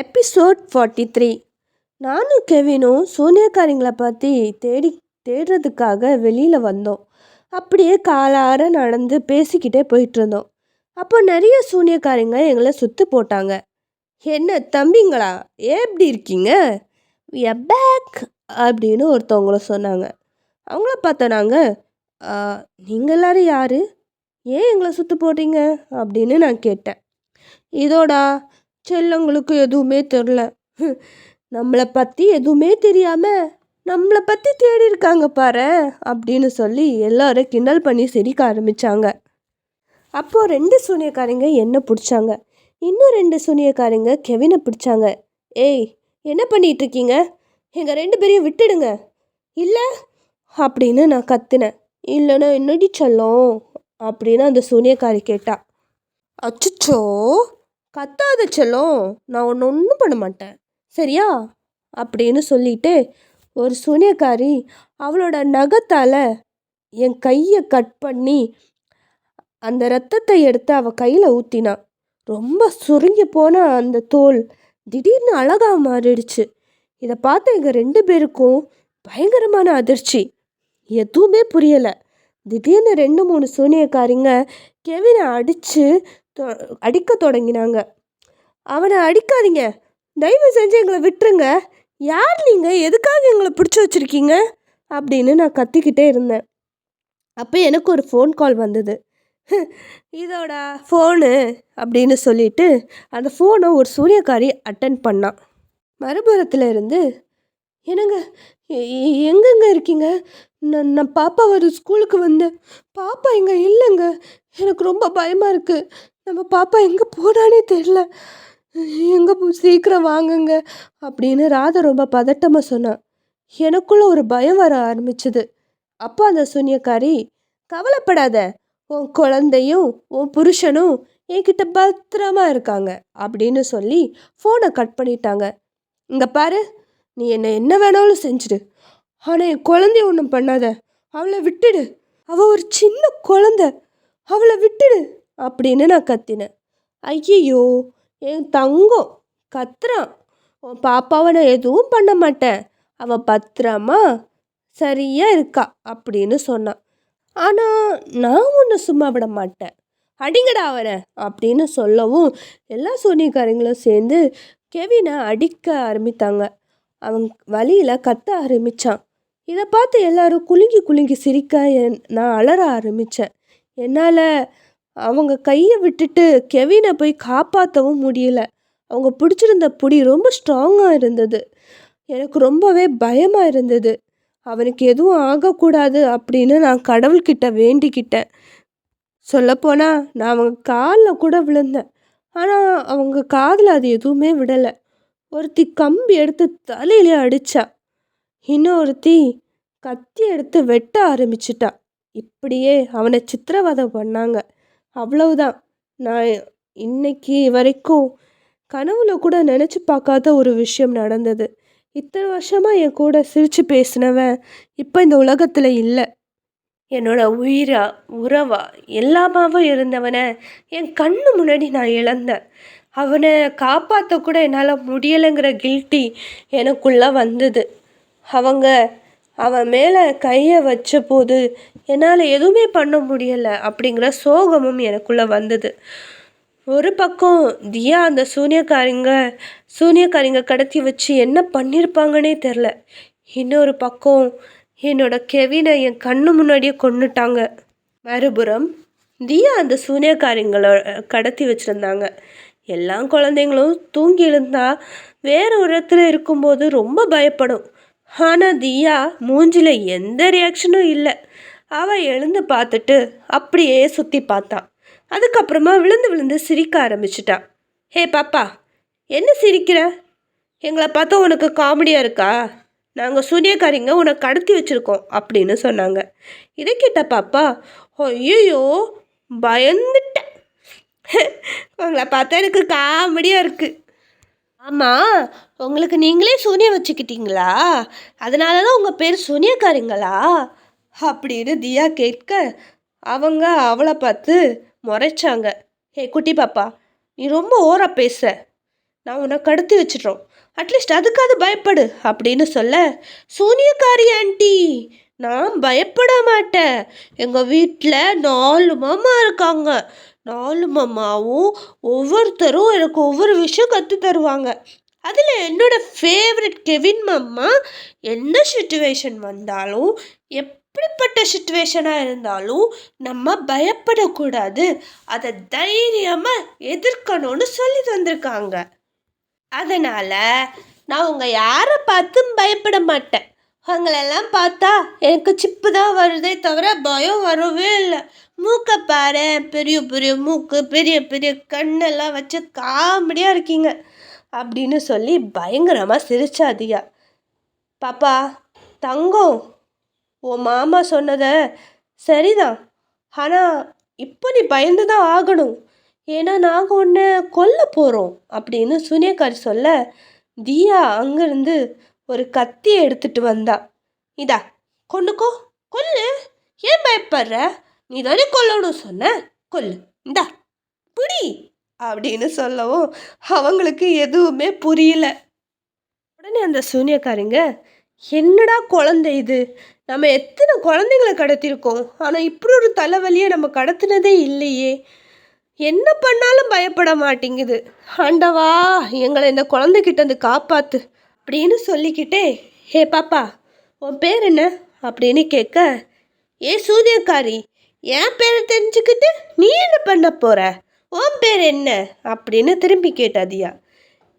Episode forty three நானும் கெவினும் சோனியாக்காரிங்களை பற்றி தேடி தேடுறதுக்காக வெளியில் வந்தோம். அப்படியே காலார நடந்து பேசிக்கிட்டே போயிட்டு இருந்தோம் அப்போ நிறைய சூனியக்காரிங்க எங்களை சுற்று போட்டாங்க. என்ன தம்பிங்களா? எப்படி இருக்கீங்க? எ பேக் அப்படின்னு ஒருத்தவங்கள சொன்னாங்க. அவங்கள பார்த்த நாங்கள் நீங்கள் எல்லாரும் யார்? ஏன் எங்களை சுற்று போட்டீங்க? அப்படின்னு நான் கேட்டேன். இதோடா செல்லங்களுக்கு எதுவுமே தெரில. நம்மளை பற்றி எதுவுமே தெரியாமல் நம்மளை பற்றி தேடி இருக்காங்க பாரு அப்படின்னு சொல்லி எல்லாரும் கிண்டல் பண்ணி சிரிக்க ஆரம்பித்தாங்க அப்போது ரெண்டு சூனியக்காரங்க என்ன பிடிச்சாங்க? இன்னும் ரெண்டு சூனியக்காரங்க கெவினை பிடிச்சாங்க. ஏய் என்ன பண்ணிகிட்டு இருக்கீங்க? எங்கள் ரெண்டு பேரையும் விட்டுடுங்க. இல்லை அப்படின்னு நான் கத்துனேன். இல்லைன்னா என்னடி சொல்லும்? அப்படின்னு அந்த சூனியக்காரி கேட்டா. அச்சச்சோ கத்தாத செல்லம். நான் ஒன்று ஒன்றும் பண்ண மாட்டேன். சரியா? அப்படின்னு சொல்லிட்டு ஒரு சூனியக்காரி அவளோட நகத்தால் என் கையை கட் பண்ணி அந்த ரத்தத்தை எடுத்து அவள் கையில் ஊற்றினா ரொம்ப சுருங்கி போன அந்த தோல் திடீர்னு அழகாக மாறிடுச்சு. இதை பார்த்த எங்கள் ரெண்டு பேருக்கும் பயங்கரமான அதிர்ச்சி. எதுவுமே புரியலை. திடீர்னு ரெண்டு மூணு சூனியக்காரிங்க கெவினை அடித்து அடிக்க தொடங்கினாங்க. அவனை அடிக்காதீங்க. தயவு செஞ்சு எங்களை விட்டுருங்க. யார் நீங்கள் எதுக்காக எங்களை பிடிச்சி வச்சுருக்கீங்க? அப்படின்னு நான் கத்திக்கிட்டே இருந்தேன். அப்போ எனக்கு ஒரு ஃபோன் கால் வந்தது. இதோட ஃபோனு அப்படின்னு சொல்லிட்டு அந்த ஃபோனை ஒரு சூரியக்காரி அட்டன் பண்ணான். மறுபுறத்தில் இருந்து என்னங்க எங்கெங்க இருக்கீங்க? நான் நான் பாப்பா ஒரு ஸ்கூலுக்கு வந்தேன். பாப்பா இங்கே இல்லைங்க. எனக்கு ரொம்ப பயமாக இருக்குது நம்ம பாப்பா எங்கே போனானே தெரில எங்கே போ சீக்கிரம் வாங்குங்க அப்படின்னு ராதா ரொம்ப பதட்டமாக சொன்னான் எனக்குள்ளே ஒரு பயம் வர ஆரம்பிச்சது. அப்போ அந்த சூன்யக்காரி கவலைப்படாத. உன் குழந்தையும் உன் புருஷனும் என்கிட்ட பத்திரமா இருக்காங்க அப்படின்னு சொல்லி ஃபோனை கட் பண்ணிட்டாங்க. இங்கே பாரு நீ என்னை என்ன வேணாலும் செஞ்சிடு. ஆனால் என் குழந்தைய ஒன்றும் பண்ணாத. அவளை விட்டுடு. அவள் ஒரு சின்ன குழந்த. அவளை விட்டுடு அப்படின்னு நான் கத்தினேன். ஐயையோ என் தங்கம் கத்துறான். உன் பாப்பாவை நான் எதுவும் பண்ண மாட்டேன். அவள் பத்திரமா சரியாக இருக்கா அப்படின்னு சொன்னான். ஆனால் நான் ஒன்று சும்மா விட மாட்டேன். அடிங்கடா அவனை அப்படின்னு சொல்லவும் எல்லா சோனிக்காரங்களும் சேர்ந்து கெவினை அடிக்க ஆரம்பித்தாங்க. அவன் வழியில் கத்த ஆரம்பித்தான் இதை பார்த்து எல்லாரும் குலுங்கி குலுங்கி சிரிக்க நான் அலற ஆரம்பித்தேன் என்னால் அவங்க கையை விட்டுட்டு கெவினை போய் காப்பாற்றவும் முடியல. அவங்க பிடிச்சிருந்த புடி ரொம்ப ஸ்ட்ராங்காக இருந்தது. எனக்கு ரொம்பவே பயமாக இருந்தது. அவனுக்கு எதுவும் ஆகக்கூடாது அப்படின்னு நான் கடவுள்கிட்ட வேண்டிக்கிட்டேன். சொல்லப்போனால் நான் அவங்க காலில் கூட விழுந்தேன். ஆனால் அவங்க காதில் அது எதுவுமே விடலை. ஒருத்தி கம்பி எடுத்து தலையிலே அடித்தா இன்னொருத்தி கத்தி எடுத்து வெட்ட ஆரம்பிச்சிட்டா. இப்படியே அவனை சித்திரவதை பண்ணாங்க. அவ்வளவுதான். நான் இன்னைக்கு வரைக்கும் கனவுல கூட நினச்சி பார்க்காத ஒரு விஷயம் நடந்தது. இத்தனை வருஷமாக என் கூட சிரித்து பேசினவன் இப்போ இந்த உலகத்தில் இல்லை. என்னோட உயிரா உறவா எல்லாமாவும் இருந்தவனை என் கண்ணு முன்னாடி நான் இழந்தேன். அவனை காப்பாற்ற கூட என்னால் முடியலைங்கிற கில்ட்டி எனக்குள்ளே வந்தது. அவங்க அவன் மேலே கையை வச்ச போது என்னால் எதுவுமே பண்ண முடியலை அப்படிங்கிற சோகமும் எனக்குள்ளே வந்தது. ஒரு பக்கம் தியா அந்த சூனியக்காரிங்க சூனியக்காரிங்க கடத்தி வச்சு என்ன பண்ணியிருப்பாங்கன்னே தெரில இன்னொரு பக்கம் என்னோட கெவினை என் கண்ணு முன்னாடியே கொண்டுட்டாங்க மறுபுறம் தியா அந்த சூனியக்காரிங்களை கடத்தி வச்சுருந்தாங்க. எல்லா குழந்தைங்களும் தூங்கி எழுந்தா வேறு ஒரு இடத்துல இருக்கும்போது ரொம்ப பயப்படும். ஆனால் தியா மூஞ்சில் எந்த ரியாக்ஷனும் இல்லை. அவள் எழுந்து பார்த்துட்டு அப்படியே சுற்றி பார்த்தான் அதுக்கப்புறமா விழுந்து விழுந்து சிரிக்க ஆரம்பிச்சிட்டான் ஹே பாப்பா என்ன சிரிக்கிற? எங்களை பார்த்தா உனக்கு காமெடியாக இருக்கா? நாங்கள் சூனியக்காரிங்க உனக்கு கடத்தி வச்சுருக்கோம் அப்படின்னு சொன்னாங்க. இதை கேட்ட பாப்பா ஐயோ பயந்துட்டு உங்களை பார்த்தா எனக்கு காமெடியாக இருக்குது ஆமாம் உங்களுக்கு நீங்களே சூனியம் வச்சுக்கிட்டீங்களா? அதனால தான் உங்கள் பேர் சூனியக்காரிங்களா? அப்படின்னு தியா கேட்க அவங்க அவளை பார்த்து முறைச்சாங்க. ஏ குட்டி பாப்பா நீ ரொம்ப ஓரா பேச நான் உன்னை கடத்தி வச்சிடுறோம். அட்லீஸ்ட் அதுக்காவது பயப்படு அப்படின்னு சொல்ல சூனியக்காரி ஆண்டி நான் பயப்பட மாட்டேன். எங்கள் வீட்டில் நாலு மாமா இருக்காங்க. நாலு மாமாவும் ஒவ்வொருத்தரும் எனக்கு ஒவ்வொரு விஷயம் கற்று தருவாங்க. அதில் என்னோட ஃபேவரட் கெவின் மாமா என்ன சுச்சுவேஷன் வந்தாலும் எப்படிப்பட்ட சுச்சுவேஷனாக இருந்தாலும் நம்ம பயப்படக்கூடாது. அதை தைரியமாக எதிர்க்கணும்னு சொல்லி தந்திருக்காங்க. அதனால் நான் உங்கள் யாரை பார்த்தும் பயப்பட மாட்டேன். அவங்களெல்லாம் பார்த்தா எனக்கு சிப்பு தான் வருதே தவிர பயம் வரவே இல்லை. மூக்கை பாரு பெரிய பெரிய மூக்கு பெரிய பெரிய கண்ணெல்லாம் வச்சு காமெடியாக இருக்கீங்க அப்படின்னு சொல்லி பயங்கரமாக சிரிச்சா தியா பாப்பா தங்கம் உன் மாமா சொன்னதை சரிதான். ஆனால் இப்போ நீ பயந்து தான் ஆகணும். ஏன்னா நாங்கள் உன்னை கொல்ல போகிறோம் அப்படின்னு சுனியக்கார் சொல்ல தியா அங்கேருந்து ஒரு கத்தியை எடுத்துட்டு வந்தா. இதா கொண்டுக்கோ கொல்லு. ஏன் பயப்படுற? நீ தானே கொல்லணும் சொன்ன. கொல்லு. இந்தா பிடி அப்படின்னு சொல்லவும் அவங்களுக்கு எதுவுமே புரியல. உடனே அந்த சூனியக்காரிங்க என்னடா குழந்தை இது? நம்ம எத்தனை குழந்தைங்களை கடத்திருக்கோம்? ஆனால் இப்படி ஒரு தலைவலியை நம்ம கடத்தினதே இல்லையே. என்ன பண்ணாலும் பயப்பட மாட்டேங்குது. ஆண்டவா எங்களை இந்த குழந்தைகிட்ட இருந்து காப்பாற்று அப்படின்னு சொல்லிக்கிட்டே ஹே பாப்பா உன் பேர் என்ன? அப்படின்னு கேட்க ஏ சூரியக்காரி என் பேரை தெரிஞ்சுக்கிட்டு நீ என்ன பண்ண போற? உன் பேர் என்ன? அப்படின்னு திரும்பி கேட்டாதியா.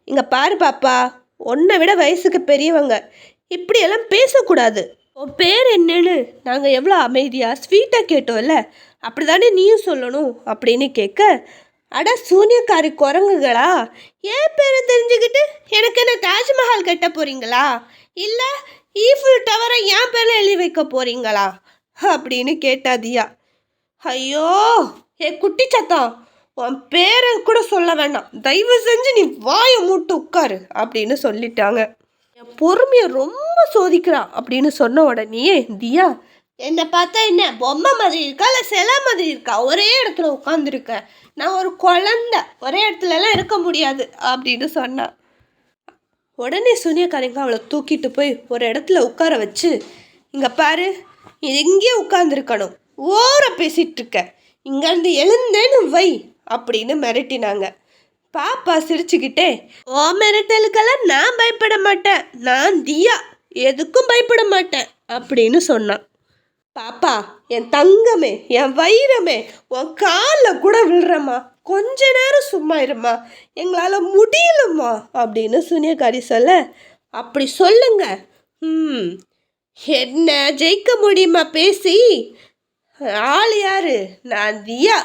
இங்க பாரு பாப்பா உன்னை விட வயசுக்கு பெரியவங்க இப்படியெல்லாம் பேசக்கூடாது. உன் பேர் என்னன்னு நாங்கள் எவ்வளோ அமைதியாக ஸ்வீட்டாக கேட்டோம்ல அப்படி தானே நீயும் சொல்லணும்? அப்படின்னு கேட்க அட சூனியக்காரி குரங்குகளா? ஏன் பேரை தெரிஞ்சுக்கிட்டு எனக்கு என்ன தாஜ்மஹால் கட்ட போறீங்களா? இல்லை ஈஃபில் டவரை என் பேரில் எழுதி வைக்க போறீங்களா? அப்படின்னு கேட்டா தியா. ஐயோ ஏ குட்டி சத்தம். உன் பேரை கூட சொல்ல வேண்டாம் தயவு செஞ்சு நீ வாயை மூட்டு உட்காரு அப்படின்னு சொல்லிட்டாங்க. என் பொறுமையை ரொம்ப சோதிக்கிறா அப்படின்னு சொன்ன உடனே தியா என்னை பார்த்தா என்ன பொம்மை மாதிரி இருக்கா இல்லை சிலை மாதிரி இருக்கா? ஒரே இடத்துல உட்காந்துருக்கேன் நான் ஒரு குழந்த ஒரே இடத்துலலாம் இருக்க முடியாது அப்படின்னு சொன்னான் உடனே சூனியக்காரங்க அவளை தூக்கிட்டு போய் ஒரு இடத்துல உட்கார வச்சு இங்கே பாரு இது இங்கேயே உட்காந்துருக்கணும் ஓர பேசிட்டு இருக்க இங்கேருந்து எழுந்தேன்னு வை அப்படின்னு மிரட்டினாங்க. பாப்பா சிரிச்சுக்கிட்டே ஓ மிரட்டலுக்கெல்லாம் நான் பயப்பட மாட்டேன். நான் தியா. எதுக்கும் பயப்பட மாட்டேன் அப்படின்னு சொன்னான் பாப்பா என் தங்கமே என் வைரமே உன் காலில் கூட விழுறம்மா. கொஞ்ச நேரம் சும்மா இருமா எங்களால் முடியலம்மா அப்படின்னு சுனியக்காரி சொல்ல அப்படி சொல்லுங்க. ம் என்ன ஜெயிக்க முடியுமா பேசி? ஆள் யாரு? நான் தியா.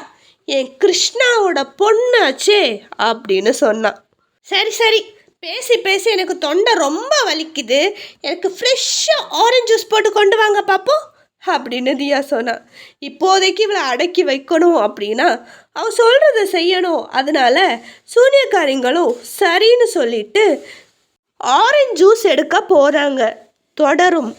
என் கிருஷ்ணாவோட பொண்ணாச்சே அப்படின்னு சொன்னான் சரி சரி. பேசி பேசி எனக்கு தொண்டை ரொம்ப வலிக்குது. எனக்கு ஃப்ரெஷ்ஷாக ஆரஞ்சு ஜூஸ் போட்டு கொண்டு வாங்க பார்ப்போம் அப்படின்னு தியா சொன்னான் இப்போதைக்கு இவளை அடக்கி வைக்கணும் அப்படின்னா அவள் சொல்கிறத செய்யணும். அதனால சூனியக்காரிங்களும் சரின்னு சொல்லிட்டு ஆரஞ்சு ஜூஸ் எடுக்க போகிறாங்க தொடரும்.